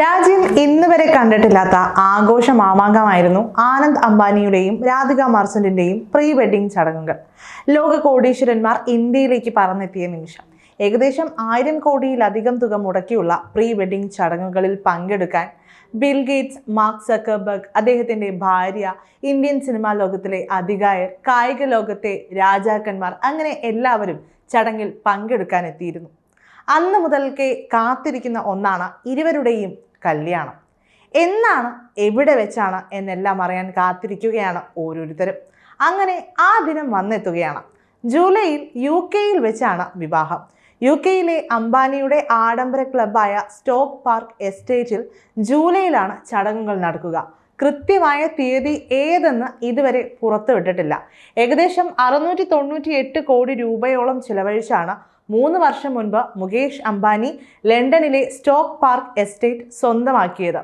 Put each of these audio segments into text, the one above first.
രാജ്യം ഇന്ന് വരെ കണ്ടിട്ടില്ലാത്ത ആഘോഷ മാമാങ്കമായിരുന്നു ആനന്ദ് അംബാനിയുടെയും രാധിക മാർസന്റിന്റെയും പ്രീ വെഡിങ് ചടങ്ങുകൾ. ലോക കോടീശ്വരന്മാർ ഇന്ത്യയിലേക്ക് പറന്നെത്തിയ നിമിഷം ഏകദേശം ആയിരം കോടിയിലധികം തുക മുടക്കിയുള്ള പ്രീ വെഡിങ് ചടങ്ങുകളിൽ പങ്കെടുക്കാൻ ബിൽ ഗേറ്റ്സ് മാർക്ക് സക്കർബർഗ് അദ്ദേഹത്തിന്റെ ഭാര്യ ഇന്ത്യൻ സിനിമാ ലോകത്തിലെ അധികായർ കായിക ലോകത്തെ രാജാക്കന്മാർ അങ്ങനെ എല്ലാവരും ചടങ്ങിൽ പങ്കെടുക്കാൻ എത്തിയിരുന്നു അന്ന് മുതൽക്കേ കാത്തിരിക്കുന്ന ഒന്നാണ് ഇരുവരുടെയും കല്യാണം. എന്നാണ് എവിടെ വെച്ചാണ് എന്നെല്ലാം അറിയാൻ കാത്തിരിക്കുകയാണ് ഓരോരുത്തരും. അങ്ങനെ ആ ദിനം വന്നെത്തുകയാണ്. ജൂലൈയിൽ യു കെയിൽ വെച്ചാണ് വിവാഹം. യു കെയിലെ അംബാനിയുടെ ആഡംബര ക്ലബായ സ്റ്റോക്ക് പാർക്ക് എസ്റ്റേറ്റിൽ ജൂലൈയിലാണ് ചടങ്ങുകൾ നടക്കുക. കൃത്യമായ തീയതി ഏതെന്ന് ഇതുവരെ പുറത്തുവിട്ടിട്ടില്ല. ഏകദേശം അറുന്നൂറ്റി തൊണ്ണൂറ്റി എട്ട് കോടി രൂപയോളം ചിലവഴിച്ചാണ് മൂന്ന് വർഷം മുൻപ് മുകേഷ് അംബാനി ലണ്ടനിലെ സ്റ്റോക്ക് പാർക്ക് എസ്റ്റേറ്റ് സ്വന്തമാക്കിയത്.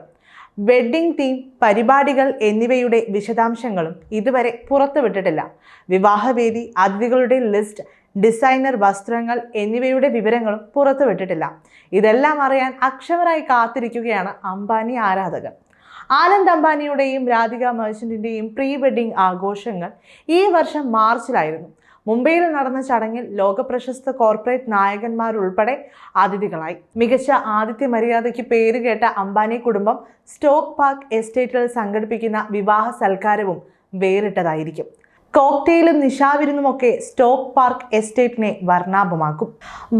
വെഡ്ഡിംഗ് തീം പരിപാടികൾ എന്നിവയുടെ വിശദാംശങ്ങളും ഇതുവരെ പുറത്തുവിട്ടിട്ടില്ല. വിവാഹവേദി അതിഥികളുടെ ലിസ്റ്റ് ഡിസൈനർ വസ്ത്രങ്ങൾ എന്നിവയുടെ വിവരങ്ങളും പുറത്തുവിട്ടിട്ടില്ല. ഇതെല്ലാം അറിയാൻ അക്ഷമരായി കാത്തിരിക്കുകയാണ് അംബാനി ആരാധകർ. ആനന്ദ് അംബാനിയുടെയും രാധിക മർച്ചന്റിന്റെയും പ്രീ വെഡിംഗ് ആഘോഷങ്ങൾ ഈ വർഷം മാർച്ചിലായിരുന്നു. മുംബൈയിൽ നടന്ന ചടങ്ങിൽ ലോകപ്രശസ്ത കോർപ്പറേറ്റ് നായകന്മാരുൾപ്പെടെ അതിഥികളായി. മികച്ച ആതിഥ്യ മര്യാദയ്ക്ക് പേരുകേട്ട അംബാനി കുടുംബം സ്റ്റോക്ക് പാർക്ക് എസ്റ്റേറ്റിൽ സംഘടിപ്പിക്കുന്ന വിവാഹ സൽക്കാരവും വേറിട്ടതായിരിക്കും. കോക്ടെയിലും നിശാവിരുന്നുമൊക്കെ സ്റ്റോക്ക് പാർക്ക് എസ്റ്റേറ്റിനെ വർണാഭമാക്കും.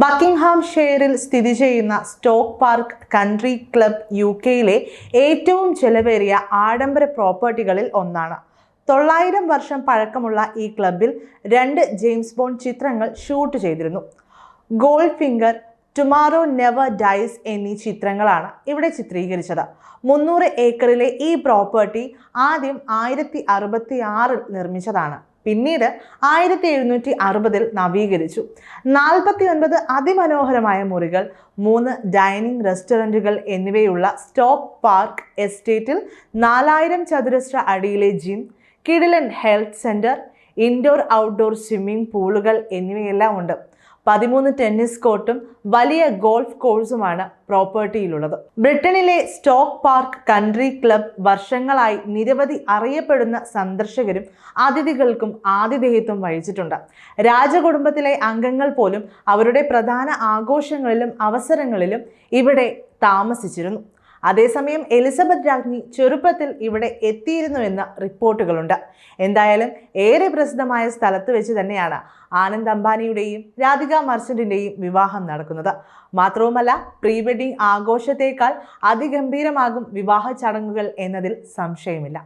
ബക്കിംഗ്ഹാം ഷെയറിൽ സ്ഥിതി ചെയ്യുന്ന Stoke Park country club U കെയിലെ ഏറ്റവും ചെലവേറിയ ആഡംബര പ്രോപ്പർട്ടികളിൽ ഒന്നാണ്. തൊള്ളായിരം വർഷം പഴക്കമുള്ള ഈ ക്ലബിൽ രണ്ട് ജെയിംസ് ബോണ്ട് ചിത്രങ്ങൾ ഷൂട്ട് ചെയ്തിരുന്നു. Goldfinger tomorrow never dies എന്നീ ചിത്രങ്ങളാണ് ഇവിടെ ചിത്രീകരിച്ചത്. മുന്നൂറ് ഏക്കറിലെ ഈ പ്രോപ്പർട്ടി ആദ്യം ആയിരത്തി അറുപത്തി ആറിൽ നിർമ്മിച്ചതാണ്. പിന്നീട് ആയിരത്തി എഴുന്നൂറ്റി അറുപതിൽ നവീകരിച്ചു. നാൽപ്പത്തി ഒൻപത് അതിമനോഹരമായ മുറികൾ മൂന്ന് ഡൈനിങ് റെസ്റ്റോറന്റുകൾ എന്നിവയുള്ള സ്റ്റോക്ക് പാർക്ക് എസ്റ്റേറ്റിൽ നാലായിരം ചതുരശ്ര അടിയിലെ ജിം കിഡിലൻ health centre indoor outdoor swimming പൂളുകൾ എന്നിവയെല്ലാം ഉണ്ട്. പതിമൂന്ന് ടെന്നീസ് കോർട്ടും വലിയ ഗോൾഫ് കോഴ്സുമാണ് പ്രോപ്പർട്ടിയിലുള്ളത്. ബ്രിട്ടനിലെ സ്റ്റോക്ക് പാർക്ക് കൺട്രി ക്ലബ് വർഷങ്ങളായി നിരവധി അറിയപ്പെടുന്ന സന്ദർശകരും അതിഥികൾക്കും ആതിഥേയത്വം വഹിച്ചിട്ടുണ്ട്. രാജകുടുംബത്തിലെ അംഗങ്ങൾ പോലും അവരുടെ പ്രധാന ആഘോഷങ്ങളിലും അവസരങ്ങളിലും ഇവിടെ താമസിച്ചിരുന്നു. അതേസമയം എലിസബത്ത് രാജ്ഞി ചെറുപ്പത്തിൽ ഇവിടെ എത്തിയിരുന്നുവെന്ന് റിപ്പോർട്ടുകളുണ്ട്. എന്തായാലും ഏറെ പ്രസിദ്ധമായ സ്ഥലത്ത് വെച്ച് തന്നെയാണ് ആനന്ദ് അംബാനിയുടെയും രാധിക മർച്ചന്റിന്റെയും വിവാഹം നടക്കുന്നത്. മാത്രവുമല്ല പ്രീ വെഡിംഗ് ആഘോഷത്തേക്കാൾ അതിഗംഭീരമാകും വിവാഹ ചടങ്ങുകൾ എന്നതിൽ സംശയമില്ല.